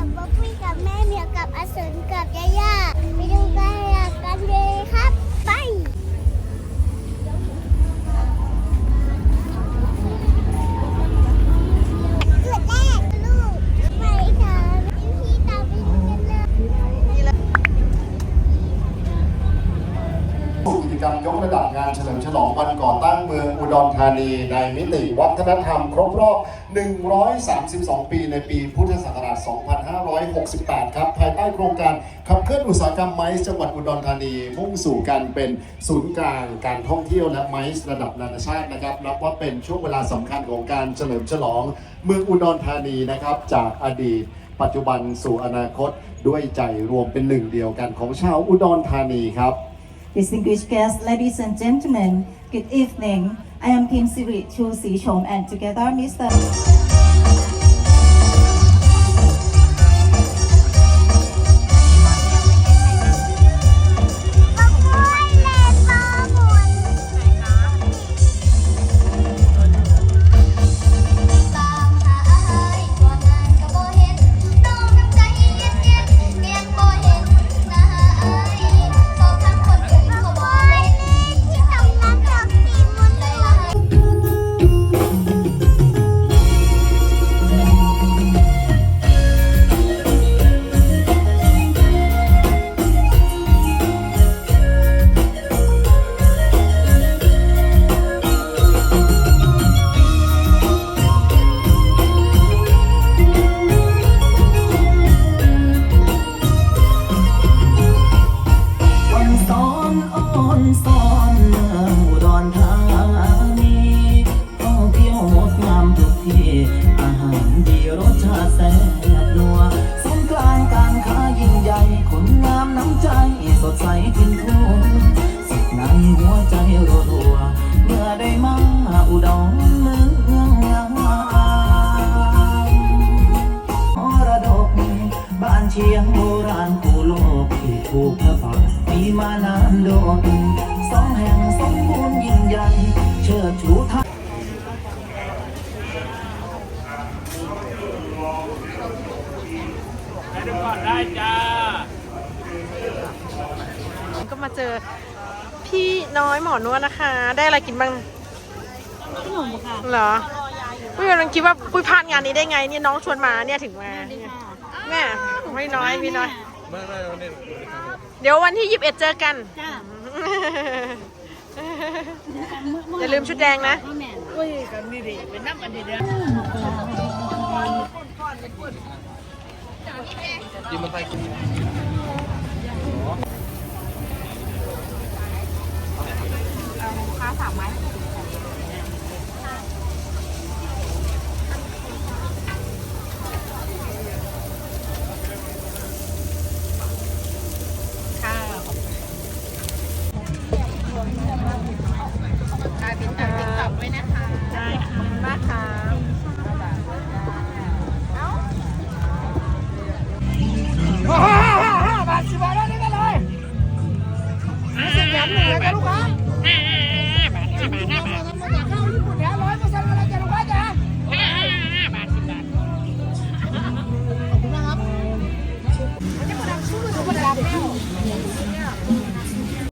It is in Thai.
กับบ๊อบบี้กับแม่เหมียวกับอสูรกับยาย ยกระดับงานเฉลิมฉลองวันก่อตั้งเมืองอุดรธานี ในมิติวัฒนธรรมครบรอบ 132 ปีในปีพุทธศักราช 2568 ครับ ภายใต้โครงการขับเคลื่อนอุตสาหกรรมไม้จังหวัดอุดรธานี มุ่งสู่การเป็นศูนย์กลางการท่องเที่ยวและไม้ระดับนานาชาตินะครับนับว่าเป็นช่วงเวลาสำคัญของการเฉลิมฉลอง เมืองอุดรธานีนะครับจากอดีตปัจจุบันสู่อนาคตด้วยใจรวมเป็นหนึ่งเดียวกันของชาวอุดรธานีครับ Distinguished guests, ladies and gentlemen, good evening. I am Kim Siri Chu Si and together Mr. สดใสทิ้งทั่วสุขในหัวใจรัวรัวเมื่อได้มาอุดรเมืองงามมรดกบ้านเชียงโบราณกูโลกที่ถูกพระบาทมีมานานโดนสองแห่งสมบูรณ์ยิ่งใหญ่เชิดชูไทย ก็มาเจอพี่น้อยหมอนวดนะคะ ได้อะไรกินบ้างขนมค่ะเหรอปุ้ยกำลังคิดว่าปุ้ยพลาดงานนี้ได้ไงเนี่ยน้องชวนมาเนี่ยถึงมาแม่ไม่น้อยพี่น้อยเดี๋ยววันที่ยิบเอ็ดเจอกันจ้าอย่าลืมชุดแดงนะแม่อุ้ยกันดีดีเป็นน้ำอันดีเด้อได้ค่ะมาก ค่ะสิบยันห